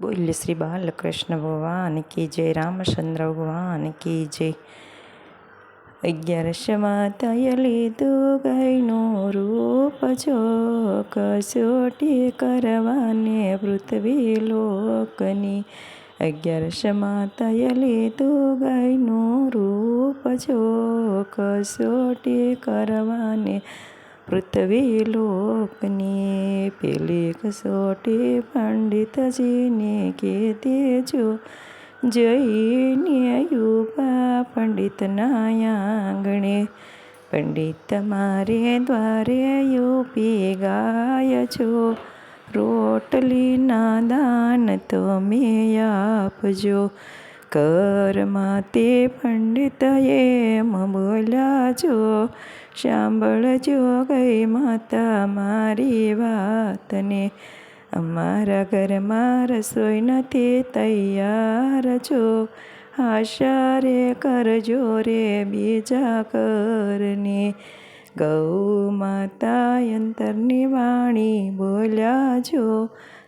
બોલ્ય શ્રી બાલકૃષ્ણ ભગવાન કી જય રામચંદ્ર ભગવાન કી જય અગિયારસમાં તય લીધું ગાયનું રૂપ જો કસોટી કરવાને પૃથ્વી લોકની અગિયારસમાં તય લીધું ગાયનું રૂપ જો કસોટી કરવાને પૃથ્વી લોકની પેલી કસોટી પંડિતજીને કે જો જઈને યુવા પંડિતના આંગણે પંડિત મારે દ્વારે યુપી ગાય છો રોટલીના દાન તમે આપજો, કરમાં તે પંડિત એમ બોલ્યા જો સાંભળજો ગઈ માતા મારી વાતને. અમારા ઘરમાં રસોઈ નથી તૈયાર છો આશા રે કરજો રે બીજા કરને. ગૌ માતા અંતરની વાણી બોલ્યા જો.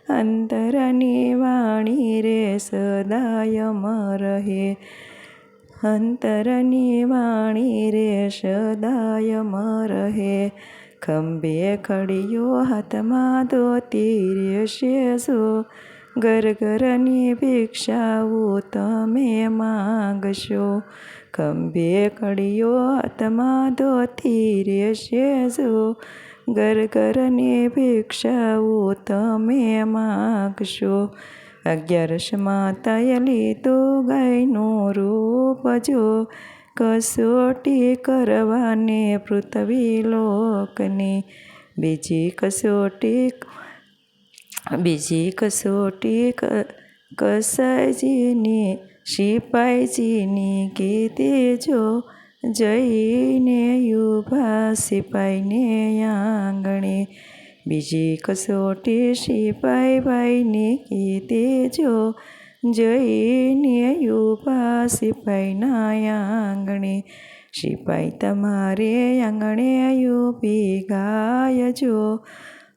અંતરની વાણી રે સદાય રહે. અંતરની વાણી રે સદાયમાં રહે ખંભે ખડીયો હાથમાં ધોતી રહેશે જો ગરગરની ભિક્ષાઓ તમે માગશો. ખંભે ખડીયો હાથમાં ધોતી રહેશે જો ગરગરની ભિક્ષાઓ તમે માગશો. અગિયારસમાં માતાયલી તો ગાયનું રૂપ જો, કસોટી કરવાને પૃથ્વી લોકની. બીજી કસોટી બીજી કસોટી કસાઈજીની, સિપાઈજીની કીધી જો, જઈને યુભા સિપાઈને આંગણે. બીજી કસોટી સિપાઈ ભાઈને કીધી જો જઈને યુવા સિપાઈના આંગણે, સિપાઈ તમારે આંગણે યુપી ગાયજો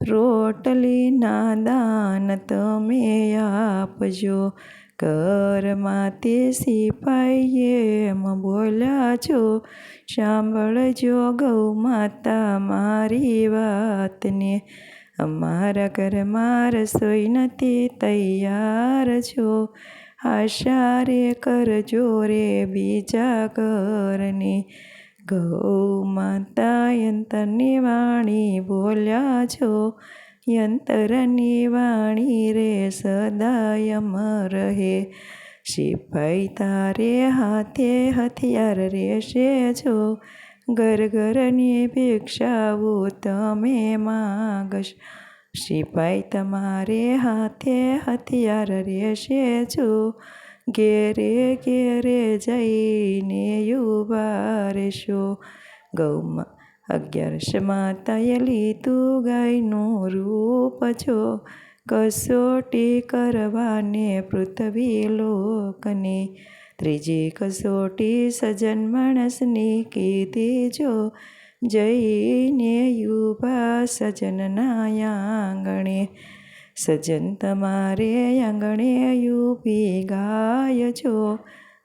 રોટલીના દાન તમે આપજો. ઘરમાં તે સિપાઈએ એમ બોલ્યા છો સાંભળજો ગૌ માતા મારી વાતને. અમારા ઘરમાં રસોઈ નથી, તૈયાર છો. આશા રે કરજો રે બીજા ઘરની. ગૌ માતા યંતરની વાણી બોલ્યા છો યંતરની વાણી રે સદાય અમર રહે. સિપાઈ તારે હાથે હથિયાર રહેશે જો ઘર ઘરની ભિક્ષાઓ તમે માગશ. સિપાઈ તમારે હાથે હથિયાર રહેશે જો ઘેરે ઘેરે જઈને યુવા રહેશો ગૌમાં અગિયારસમાં તયલી તું ગાયનું રૂપ જો કસોટી કરવાને પૃથ્વી લોકને ત્રીજી કસોટી સજન માણસની કીધી જો જઈને યુવા સજનના આંગણે સજન તમારે આંગણે યુપી ગાય છો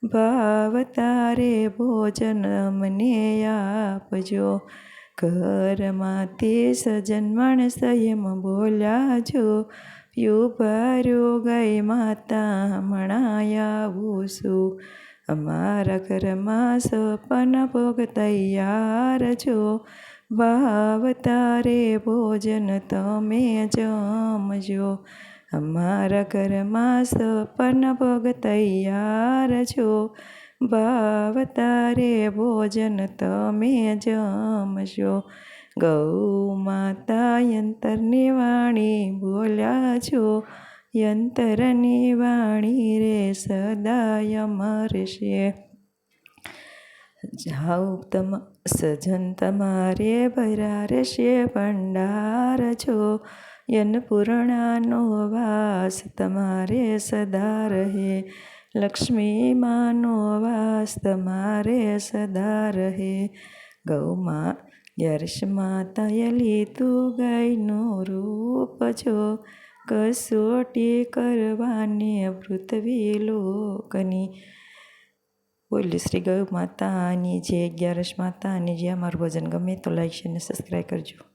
ભાવ તારે ભોજન મને આપજો ઘરમાંથી સજન માણસ એમ બોલ્યા છો યુભાર્યો ગઈ માતા આવું છું અમારા ઘરમાં સપન ભોગ તૈયાર છો ભાવ તારે ભોજન તમે જમજો. અમારા ઘરમાં સપન ભોગ તૈયાર છો ભાવ તારે ભોજન તમે જમશો. ગૌ માતા યંતરની વાણી બોલ્યા છો. યંતરની વાણી રે સદાય મરશે. જાઓ તમ સજન તમારે ભરા રહેશે ભંડાર છો. યન યન્નપૂર્ણાનો વાસ તમારે સદા રહે. લક્ષ્મીમાનો વાસ તમારે સદા રહે. ગૌમાં યર્ષમાં તય લીધું ગાયનું રૂપ જો. કસોટી કરવાની પૃથ્વી લોકની બોલ શ્રી ગૌ માતાની જે અગિયારસ માતાની જે અમારું ભજન ગમે તો લાઈક છે અને સબસ્ક્રાઈબ કરજો.